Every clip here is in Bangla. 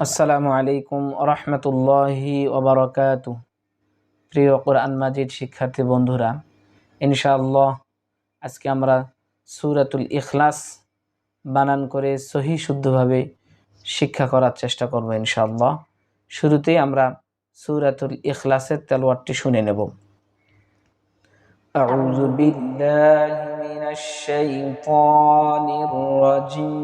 আসসালামু আলাইকুম রহমতুল্লাহি ওবরাকাতু প্রিয় কোরআন মাজিদ শিক্ষার্থী বন্ধুরা ইনশাআল্লাহ আজকে আমরা সুরাতুল ইখলাস বানান করে সহি শুদ্ধভাবে শিক্ষা করার চেষ্টা করব ইনশাআল্লাহ শুরুতেই আমরা সুরাতুল ইখলাসের তেলোয়ারটি শুনে নেব أعوذ بالله من الشيطان الرجيم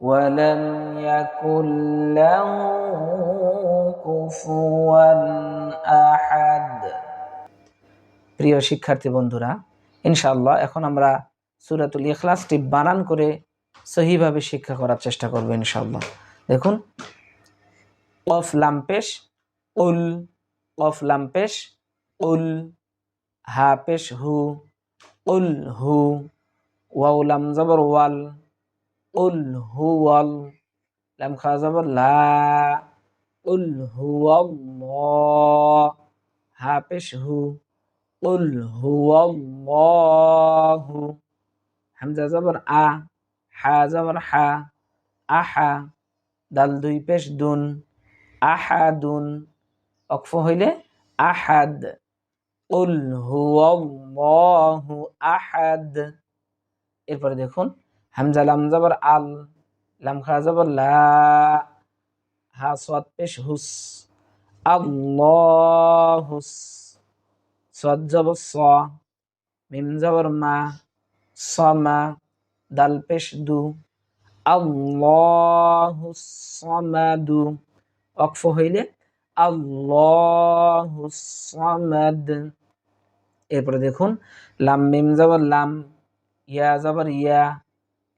ولم يكن له كفوا أحد প্রিয় শিক্ষার্থী বন্ধুরা ইনশাআল্লাহ এখন আমরা সুরাতুল ইখলাসটি বানান করে সহিভাবে শিক্ষা করার চেষ্টা করব ইনশাআল্লাহ দেখুন কফ লাম্পেশ উল কফ লাম্পেশ উল হা পেশ হু উল হু ওয়াউ লাম জবর ওয়াল উল হুয়াল লাম খা জবর লা উল হুয়াল্লাহ হা পেশ হু উল হুয়াল্লাহু হামজা জবর আ হা জবর হা আহা দাল দুই পেশ দুন আহাদুন অক্ফ হইলে আহাদ উল হুয়াল্লাহু আহাদ এরপরে দেখুন হামজা লাম জবর আল, লাম খা জবর লা, হা সাদ পেশ হুস আল্লাহুস সাদ জবর স, মিম জবর মা সমা দাল পেশ দু আল্লাহুস সামাদু, অক্ফ হইলে আল্লাহুস সামাদ। এরপরে দেখুন, লাম মিম জবর লাম, ইয়া জবর ইয়া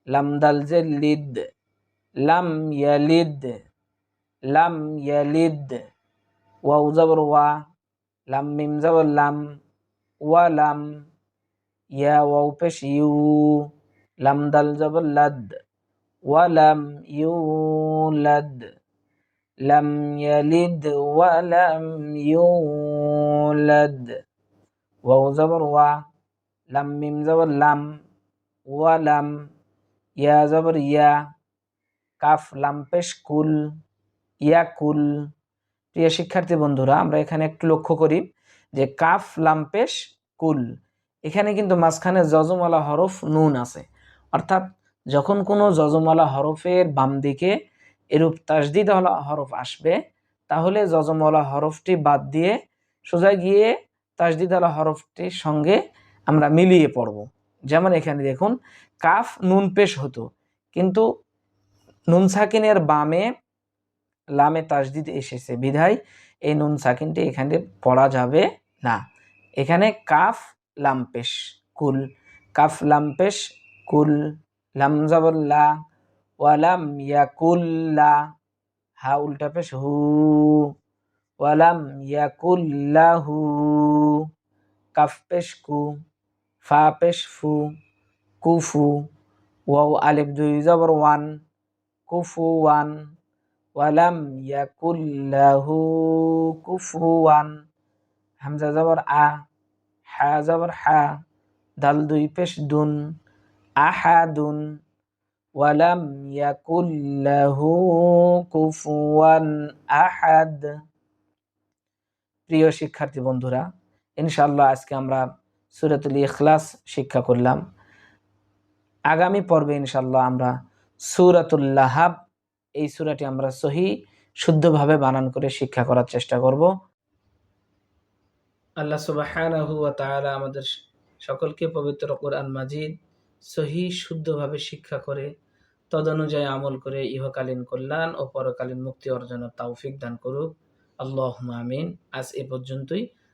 লাম দাল যে লিদ লাম ইয়ালিদ লাম ইয়ালিদ ওয়াউ জবর ওয়া লাম মিম জবর লাম ওয়া লাম ইয়া ওয়াউ পেশ ইউ লাম দাল জবর লাদ ওয়া লাম ইউলাদ লাম ইয়ালিদ ওয়া লাম ইউলাদ ওয়াউ জবর ওয়া ইয়া জবর ইয়া, কাফ লাম্পেশ কুল, ইয়া কুল। প্রিয় শিক্ষার্থী বন্ধুরা, আমরা এখানে একটু লক্ষ্য করি যে কাফ লাম্পেশ কুল, এখানে কিন্তু মাঝখানে জজমালা হরফ নুন আছে। অর্থাৎ যখন কোনো জজমালা হরফের বাম দিকে এরূপ তাসদিদ হরফ আসবে, তাহলে যজমালা হরফটি বাদ দিয়ে সোজা গিয়ে তাসদিদ হরফটির সঙ্গে আমরা মিলিয়ে পড়ব। যেমন এখানে দেখুন, কাফ নুন পেশ হতো, কিন্তু নুন সাকিনের বামে লামে তাসদিদ এসেছে। বিধায় এই নুন সাকিনটি এখানে পড়া যাবে না। এখানে কাফ লাম্পেশ কুল, কাফ লাম্পেশ কুল, লাম জবল্লা ওয়ালাম ইয়াকুল্লা হা উল্টা পেশ হু ওয়ালাম ইয়াকুল্লাহু কাফ পেশ কু ফা পেশ ফু কুফু ওয়াও আলিফ দুই জবর ওয়ান কুফু ওয়ান ওয়ালাম ইয়াকুল্লাহু কুফু ওয়ান হামজা জবর আ হা জবর হা দাল দুই পেশ দুন আহাদুন ওয়ালাম ইয়াকুল্লাহু কুফুয়ান আহাদ প্রিয় শিক্ষার্থী বন্ধুরা, ইনশাআল্লাহ আজকে আমরা সুরাতুল ইখলাস শিক্ষা করলাম। আগামী পর্বে ইনশাল্লাহ আমরা সুরাতুল্লাহাব এই সুরাটি আমরা সহি, শুদ্ধভাবে বানান করে শিক্ষা করার চেষ্টা করব। আল্লাহ সুবাহ আমাদের সকলকে পবিত্র কোরআন মাজিদ সহি, শুদ্ধভাবে শিক্ষা করে, তদনুযায়ী আমল করে ইহকালীন কল্যাণ ও পরকালীন মুক্তি অর্জনের তৌফিক দান করুক। আল্লাহ আমিন। আজ এ পর্যন্তই।